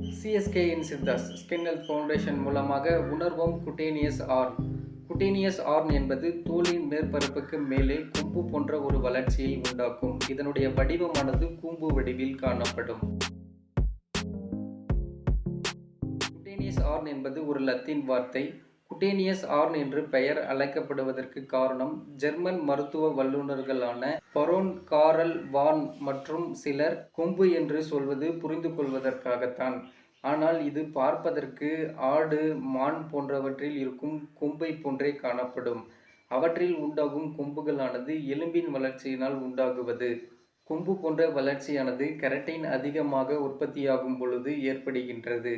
சிஎஸ்கேயின் சித்தாஸ் skin health foundation மூலமாக உணர்வோம் குட்டேனியஸ் ஆர்ன். குட்டேனியஸ் ஆர்ன் என்பது தோலின் மேற்பரப்புக்கு மேலே கொம்பு போன்ற ஒரு வளர்ச்சியை உண்டாக்கும். இதனுடைய வடிவமானது கூம்பு வடிவில் காணப்படும். குட்டேனியஸ் ஆர்ன் என்பது ஒரு லத்தீன் வார்த்தை. குட்டேனியஸ் ஆர்ன் என்று பெயர் அழைக்கப்படுவதற்கு காரணம் ஜெர்மன் மருத்துவ வல்லுநர்களான பரோன் காரல் வான் மற்றும் சிலர் கொம்பு என்று சொல்வது புரிந்து கொள்வதற்காகத்தான். ஆனால் இது பார்ப்பதற்கு ஆடு மான் போன்றவற்றில் இருக்கும் கொம்பை போன்றே காணப்படும். அவற்றில் உண்டாகும் கொம்புகளானது எலும்பின் வளர்ச்சியினால் உண்டாகுவது. கொம்பு போன்ற வளர்ச்சியானது கெரட்டின் அதிகமாக உற்பத்தியாகும் பொழுது ஏற்படுகின்றது.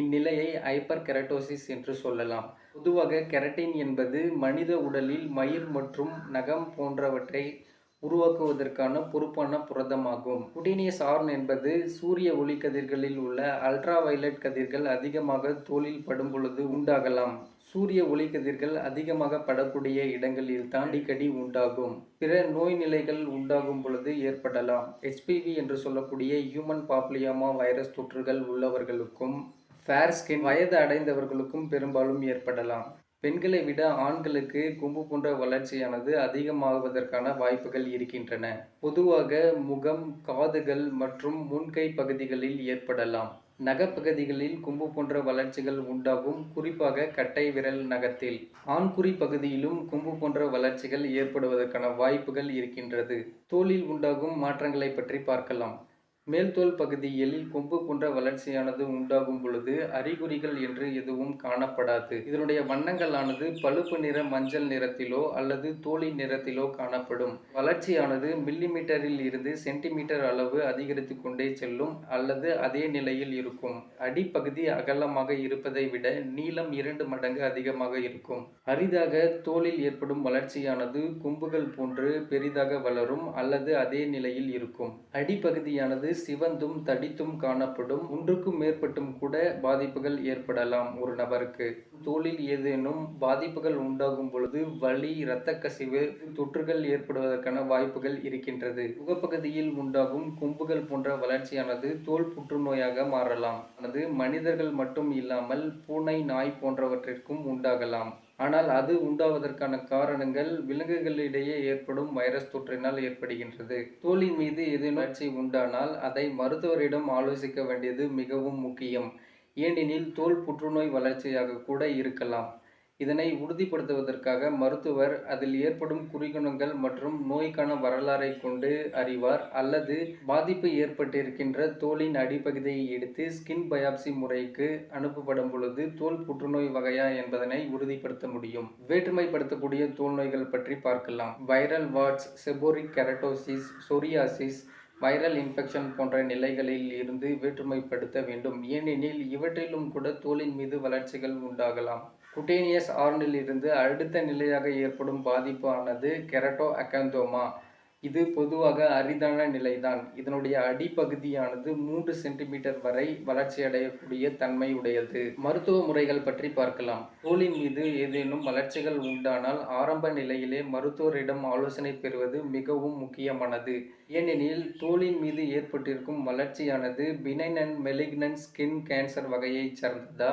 இந்நிலையை ஹைப்பர் கெரட்டோசிஸ் என்று சொல்லலாம். பொதுவாக கெரட்டின் என்பது மனித உடலில் மயிர் மற்றும் நகம் போன்றவற்றை உருவாக்குவதற்கான பொறுப்பான புரதமாகும். குடினிய சார்ன் என்பது சூரிய ஒளி கதிர்களில் உள்ள அல்ட்ரா வயலட் கதிர்கள் அதிகமாக தோலில் படும் பொழுது உண்டாகலாம். சூரிய ஒளி கதிர்கள் அதிகமாக படக்கூடிய இடங்களில் தாண்டிக்கடி உண்டாகும். பிற நோய் நிலைகள் உண்டாகும் பொழுது ஏற்படலாம். ஹெச்பிவி என்று சொல்லக்கூடிய ஹியூமன் பாப்லியாமா வைரஸ் தொற்றுகள் உள்ளவர்களுக்கும் ஃபேர் ஸ்கின் வயது அடைந்தவர்களுக்கும் பெரும்பாலும் ஏற்படலாம். பெண்களை விட ஆண்களுக்கு கொம்பு போன்ற வளர்ச்சியானது அதிகமாகுவதற்கான வாய்ப்புகள் இருக்கின்றன. பொதுவாக முகம் காதுகள் மற்றும் முன்கை பகுதிகளில் ஏற்படலாம். நகப்பகுதிகளில் கொம்பு போன்ற வளர்ச்சிகள் உண்டாகும் குறிப்பாக கட்டை விரல் நகத்தில். ஆண்குறி பகுதியிலும் கொம்பு போன்ற வளர்ச்சிகள் ஏற்படுவதற்கான வாய்ப்புகள் இருக்கின்றது. தோலில் உண்டாகும் மாற்றங்களை பற்றி பார்க்கலாம். மேல்தோல் பகுதியில் கொம்பு போன்ற வளர்ச்சியானது உண்டாகும் பொழுது அறிகுறிகள் என்று எதுவும் காணப்படாது. இதனுடைய வண்ணங்களானது பழுப்பு நிற மஞ்சள் நிறத்திலோ அல்லது தோலின் நிறத்திலோ காணப்படும். வளர்ச்சியானது மில்லிமீட்டரில் இருந்து சென்டிமீட்டர் அளவு அதிகரித்து கொண்டே செல்லும் அல்லது அதே நிலையில் இருக்கும். அடிப்பகுதி அகலமாக இருப்பதை விட நீளம் இரண்டு மடங்கு அதிகமாக இருக்கும். அரிதாக தோலில் ஏற்படும் வளர்ச்சியானது கொம்புகள் போன்று பெரிதாக வளரும் அல்லது அதே நிலையில் இருக்கும். அடிப்பகுதியானது சிவந்தும் தடித்தும் காணப்படும் ஒன்றுக்கும் மேற்பட்டும் கூட பாதிப்புகள் ஏற்படலாம். ஒரு நபருக்கு தோலில் ஏதேனும் பாதிப்புகள் உண்டாகும் பொழுது வலி இரத்த கசிவு தொற்றுகள் ஏற்படுவதற்கான வாய்ப்புகள் இருக்கின்றது. முகப்பகுதியில் உண்டாகும் கொம்புகள் போன்ற வளர்ச்சியானது தோல் புற்றுநோயாக மாறலாம். அது மனிதர்கள் மட்டும் இல்லாமல் பூனை நாய் போன்றவற்றிற்கும் உண்டாகலாம். ஆனால் அது உண்டாவதற்கான காரணங்கள் விலங்குகளிடையே ஏற்படும் வைரஸ் தொற்றினால் ஏற்படுகின்றது. தோலின் மீது ஏதேனும் உண்டானால் அதை மருத்துவரிடம் ஆலோசிக்க வேண்டியது மிகவும் முக்கியம். ஏனெனில் தோல் புற்றுநோய் வளர்ச்சியாக கூட இருக்கலாம். இதனை உறுதிப்படுத்துவதற்காக மருத்துவர் அதில் ஏற்படும் குறிகுணங்கள் மற்றும் நோய்க்கான வரலாறை கொண்டு அறிவார் அல்லது பாதிப்பு ஏற்பட்டிருக்கின்ற தோலின் அடிப்பகுதியை எடுத்து ஸ்கின் பயாப்சி முறைக்கு அனுப்பப்படும் பொழுது தோல் புற்றுநோய் வகையா என்பதனை உறுதிப்படுத்த முடியும். வேற்றுமைப்படுத்தக்கூடிய தோல் நோய்கள் பற்றி பார்க்கலாம். Viral warts seborrhoeic keratosis psoriasis viral infection போன்ற நிலைகளில் இருந்து வேற்றுமைப்படுத்த வேண்டும். ஏனெனில் இவற்றிலும் கூட தோலின் மீது வளர்ச்சிகள் உண்டாகலாம். குட்டேனியஸ் ஆர்னிலிருந்து அடுத்த நிலையாக ஏற்படும் பாதிப்பானது கெரட்டோ அக்காந்தோமா இது பொதுவாக அரிதான நிலைதான். இதனுடைய அடிப்பகுதியானது மூன்று சென்டிமீட்டர் வரை வளர்ச்சியடையக்கூடிய தன்மை உடையது மருத்துவ முறைகள் பற்றி பார்க்கலாம். தோலின் மீது ஏதேனும் வளர்ச்சிகள் உண்டானால் ஆரம்ப நிலையிலே மருத்துவரிடம் ஆலோசனை பெறுவது மிகவும் முக்கியமானது. ஏனெனில் தோலின் மீது ஏற்பட்டிருக்கும் வளர்ச்சியானது benign and malignant skin cancer வகையைச் சார்ந்ததா?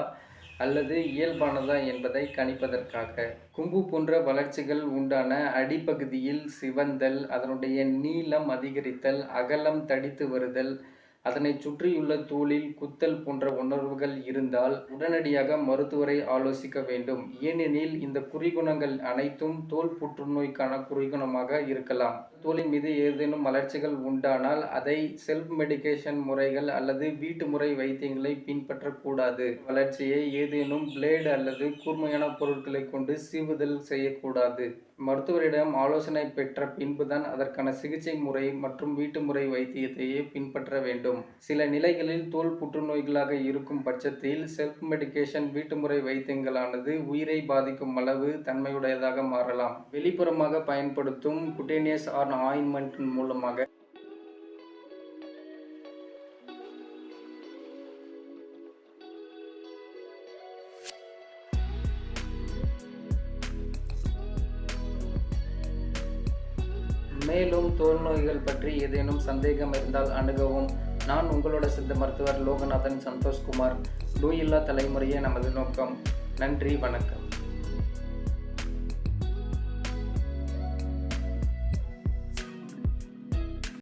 அல்லது இயல்பானதா என்பதை கணிப்பதற்காக. கும்பு போன்ற வளர்ச்சிகள் உண்டான அடிப்பகுதியில் சிவந்தல் அதனுடைய நீளம் அதிகரித்தல் அகலம் தடித்து வருதல் அதனை சுற்றியுள்ள தூளில் குத்தல் போன்ற உணர்வுகள் இருந்தால் உடனடியாக மருத்துவரை ஆலோசிக்க வேண்டும். ஏனெனில் இந்த குறிகுணங்கள் அனைத்தும் தோல் புற்றுநோய்க்கான குறிகுணமாக இருக்கலாம். தோலின் மீது ஏதேனும் வளர்ச்சிகள் உண்டானால் அதை செல்ஃப் மெடிகேஷன் முறைகள் அல்லது வீட்டு முறை வைத்தியங்களை பின்பற்றக்கூடாது. வளர்ச்சியை ஏதேனும் பிளேடு அல்லது கூர்மையான பொருட்களை கொண்டு சீவுதல் செய்யக்கூடாது. மருத்துவரிடம் ஆலோசனை பெற்ற பின்புதான் அதற்கான சிகிச்சை முறை மற்றும் வீட்டு முறை வைத்தியத்தையே பின்பற்ற வேண்டும். சில நிலைகளில் தோல் புற்றுநோய்களாக இருக்கும் பட்சத்தில் செல்ஃப் மெடிகேஷன் வீட்டு முறை வைத்தியங்களானது உயிரை பாதிக்கும் அளவு தன்மையுடையதாக மாறலாம். வெளிப்புறமாக பயன்படுத்தும் குட்டேனியஸ் ஆர் ஆயின்மெண்ட் மூலமாக. மேலும் தோல்நோய்கள் பற்றி ஏதேனும் சந்தேகம் இருந்தால் அணுகவும். நான் உங்களோட சித்த மருத்துவர் லோகநாதன் சந்தோஷ்குமார். நோயில்லா தலைமுறையே நமது நோக்கம். நன்றி வணக்கம்.